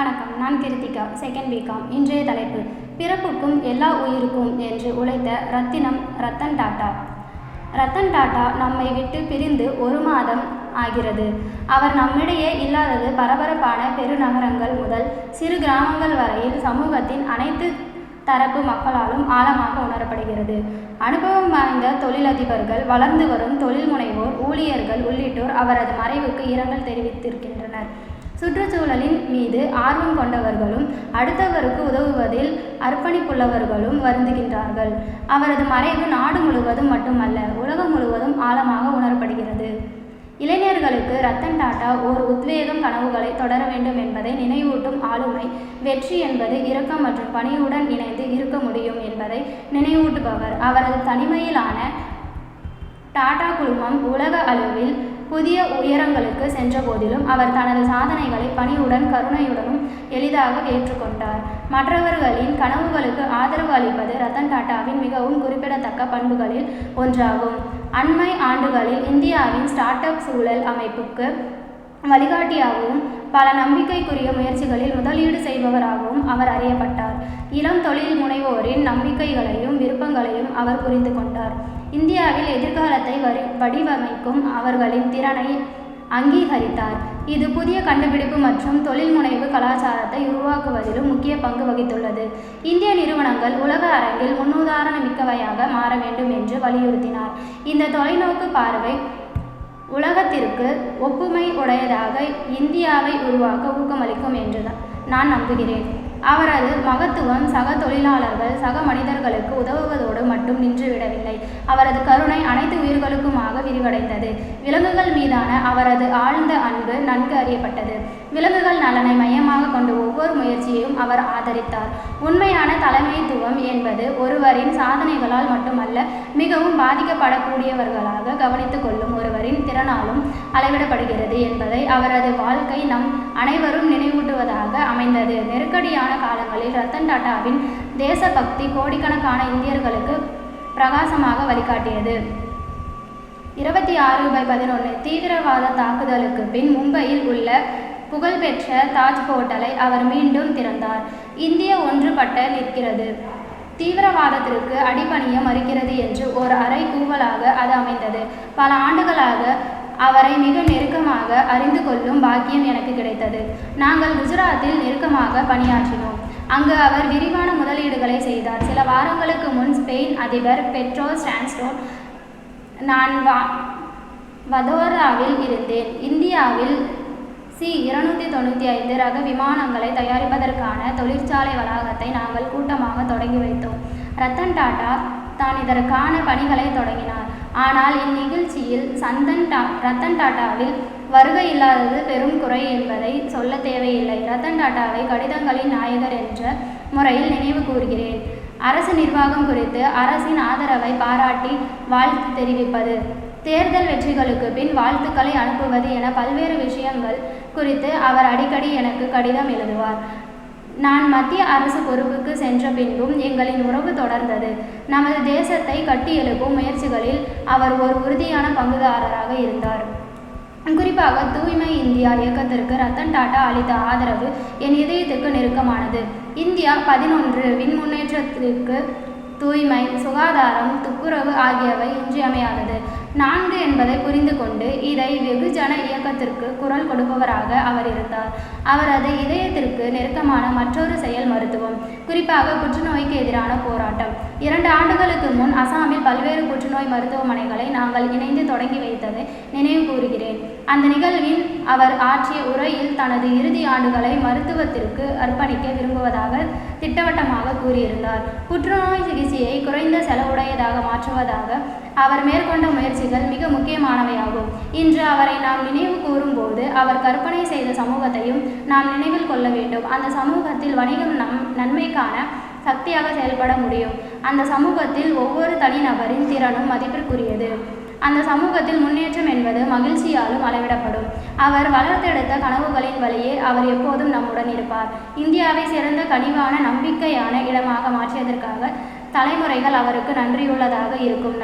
வணக்கம். நான் Kiruthika second BCom இன்றைய தலைப்பு பிறப்புக்கும் எல்லா உயிருக்கும் என்று உழைத்த ரத்தினம் ரத்தன் டாட்டா. ரத்தன் டாட்டா நம்மை விட்டு பிரிந்து ஒரு மாதம் ஆகிறது. அவர் நம்மிடையே இல்லாதது பரபரப்பான பெருநகரங்கள் முதல் சிறு கிராமங்கள் வரையில் சமூகத்தின் அனைத்து தரப்பு மக்களாலும் ஆழமாக உணரப்படுகிறது. அனுபவம் வாய்ந்த தொழிலதிபர்கள் வளர்ந்து வரும் தொழில் முனைவோர் ஊழியர்கள் உள்ளிட்டோர் அவரது மறைவுக்கு இரங்கல் தெரிவித்திருக்கின்றனர். சுற்றுச்சூழலின் மீது ஆர்வம் கொண்டவர்களும் அடுத்தவருக்கு உதவுவதில் அர்ப்பணிப்புள்ளவர்களும் வருந்துகின்றார்கள். அவரது மறைவு நாடு முழுவதும் மட்டுமல்ல உலகம் முழுவதும் ஆழமாக உணரப்படுகிறது. இளைஞர்களுக்கு ரத்தன் டாட்டா ஓர் உத்வேகம் கனவுகளை தொடர வேண்டும் என்பதை நினைவூட்டும் ஆளுமை வெற்றி என்பது இரக்கம் மற்றும் பணியுடன் இணைந்து இருக்க முடியும் என்பதை நினைவூட்டுபவர். அவரது தனிமையிலான டாடா குழுமம் உலக அளவில் புதிய உயரங்களுக்கு சென்ற போதிலும் அவர் தனது சாதனைகளை பணிவுடன் கருணையுடனும் எளிதாக ஏற்றுக்கொண்டார். மற்றவர்களின் கனவுகளுக்கு ஆதரவு அளிப்பது ரத்தன் டாட்டாவின் மிகவும் குறிப்பிடத்தக்க பண்புகளில் ஒன்றாகும். அண்மை ஆண்டுகளில் இந்தியாவின் ஸ்டார்ட் அப் சூழல் அமைப்புக்கு வழிகாட்டியாகவும் பல நம்பிக்கைக்குரிய முயற்சிகளில் முதலீடு செய்பவராகவும் அவர் அறியப்பட்டார். இளம் தொழில் முனைவோரின் நம்பிக்கைகளையும் விருப்பங்களையும் அவர் புரிந்து கொண்டார். இந்தியாவில் எதிர்காலத்தை வரி வடிவமைக்கும் அவர்களின் திறனை அங்கீகரித்தார். இது புதிய கண்டுபிடிப்பு மற்றும் தொழில் முனைவு கலாச்சாரத்தை உருவாக்குவதிலும் முக்கிய பங்கு வகித்துள்ளது. இந்திய நிறுவனங்கள் உலக அரங்கில் முன்னுதாரண மிக்கவையாக மாற வேண்டும் என்று வலியுறுத்தினார். இந்த தொலைநோக்கு பார்வை உலகத்திற்கு ஒப்புமை உடையதாக இந்தியாவை உருவாக்க ஊக்கமளிக்கும் என்று நான் நம்புகிறேன். அவரது மகத்துவம் சக தொழிலாளர்கள் சக மனிதர்களுக்கு உதவுவதோடு மட்டும் நின்றுவிடவில்லை அவரது கருணை அனைத்து உயிர்களுக்குமாக விரிவடைந்தது. விலங்குகள் மீதான அவரது ஆழ்ந்த அன்பு நன்கு அறியப்பட்டது. விலங்குகள் நலனை மையமாக கொண்டு ஒவ்வொரு முயற்சியையும் அவர் ஆதரித்தார். உண்மையான தலைமைத்துவம் என்பது ஒருவரின் சாதனைகளால் மட்டுமல்ல மிகவும் பாதிக்கப்படக்கூடியவர்களாக கவனித்துக் கொள்ளும் ஒருவரின் திறனாலும் அளவிடப்படுகிறது என்பதை அவரது வாழ்க்கை நம் அனைவரும் நினைவூட்டுவதாக அமைந்தது. நெருக்கடியான காலங்களில் ரத்தன் டாட்டாவின் தேசபக்தி கோடிக்கணக்கான இந்தியர்களுக்கு பிரகாசமாக வழிகாட்டியது. இருபத்தி ஆறு பை பதினொன்று தீவிரவாத தாக்குதலுக்கு பின் மும்பையில் உள்ள புகழ்பெற்ற தாஜ் ஹோட்டலை அவர் மீண்டும் திறந்தார். இந்திய ஒன்றுபட்ட நிற்கிறது. தீவிரவாதத்திற்கு அடிபணிய மறுக்கிறது என்று ஒரு அறை கூவலாக அது அமைந்தது. பல ஆண்டுகளாக அவரை மிக நெருக்கமாக அறிந்து கொள்ளும் பாக்கியம் எனக்கு கிடைத்தது. நாங்கள் குஜராத்தில் நெருக்கமாக பணியாற்றினோம். அங்கு அவர் விரிவான முதலீடுகளை செய்தார். சில வாரங்களுக்கு முன் ஸ்பெயின் அதிபர் பெட்ரோ ஸ்டான்ஸ்டோன் நான் வா வதோராவில் இருந்தேன். இந்தியாவில் சி இருநூற்றி தொண்ணூற்றி ஐந்து ரக விமானங்களை தயாரிப்பதற்கான தொழிற்சாலை வளாகத்தை நாங்கள் கூட்டமாக தொடங்கி வைத்தோம். ரத்தன் டாட்டா தான் இதற்கான பணிகளை தொடங்கினார். ஆனால் இந்நிகழ்ச்சியில் சந்தன் டா ரத்தன் டாட்டாவில் வருகை இல்லாதது பெரும் குறை என்பதை சொல்ல தேவையில்லை. ரத்தன் டாட்டாவை கடிதங்களின் நாயகர் என்ற முறையில் நினைவு கூறுகிறேன் அரசு நிர்வாகம் குறித்து அரசின் ஆதரவை பாராட்டி வாழ்த்து தெரிவிப்பது தேர்தல் வெற்றிகளுக்கு பின் வாழ்த்துக்களை அனுப்புவது என பல்வேறு விஷயங்கள் குறித்து அவர் அடிக்கடி எனக்கு கடிதம் எழுதுவார். நான் மத்திய அரசு பொறுப்புக்கு சென்ற பின்பும் எங்களின் உறவு தொடர்ந்தது. நமது தேசத்தை கட்டியெழுப்பும் முயற்சிகளில் அவர் ஒரு உறுதியான பங்குதாரராக இருந்தார். குறிப்பாக தூய்மை இந்தியா இயக்கத்திற்கு ரத்தன் டாட்டா அளித்த ஆதரவு என் இதயத்துக்கு நெருக்கமானது. இந்தியா பதினொன்று வின் முன்னேற்றத்திற்கு தூய்மை சுகாதாரம் துப்புரவு ஆகியவை இன்றியமையாதது. நான்கு என்பதை புரிந்து கொண்டு இதை வெகுஜன இயக்கத்திற்கு குரல் கொடுப்பவராக அவர் இருந்தார். அவரது இதயத்திற்கு நெருக்கமான மற்றொரு செயல் மருத்துவம் குறிப்பாக புற்றுநோய்க்கு எதிரான போராட்டம். இரண்டு ஆண்டுகளுக்கு முன் அசாமில் பல்வேறு புற்றுநோய் மருத்துவமனைகளை நாங்கள் இணைந்து தொடங்கி வைத்ததை நினைவு கூறுகிறேன். அந்த நிகழ்வில் அவர் ஆற்றிய உரையில் தனது இறுதி ஆண்டுகளை மருத்துவத்திற்கு அர்ப்பணிக்க விரும்புவதாக திட்டவட்டமாக கூறியிருந்தார். புற்றுநோய் சிகிச்சையை குறைந்த செலவுடையதாக மாற்றுவதாக அவர் மேற்கொண்ட முயற்சி முயற்சிகள் மிக முக்கியமானவையாகும். இன்று அவரை நாம் நினைவு கூறும்போது அவர் கற்பனை செய்த சமூகத்தையும் நாம் நினைவில் கொள்ள வேண்டும். அந்த சமூகத்தில் வணிகம் நம் நன்மைக்கான சக்தியாக செயல்பட முடியும். அந்த சமூகத்தில் ஒவ்வொரு தனிநபரின் திறனும் மதிப்பிற்குரியது. அந்த சமூகத்தில் முன்னேற்றம் என்பது மகிழ்ச்சியாலும் அளவிடப்படும். அவர் வளர்த்தெடுத்த கனவுகளின் வழியே அவர் எப்போதும் நம்முடன் இருப்பார். இந்தியாவை சிறந்த கனிவான நம்பிக்கையான இடமாக மாற்றியதற்காக தலைமுறைகள் அவருக்கு நன்றியுள்ளதாக இருக்கும்.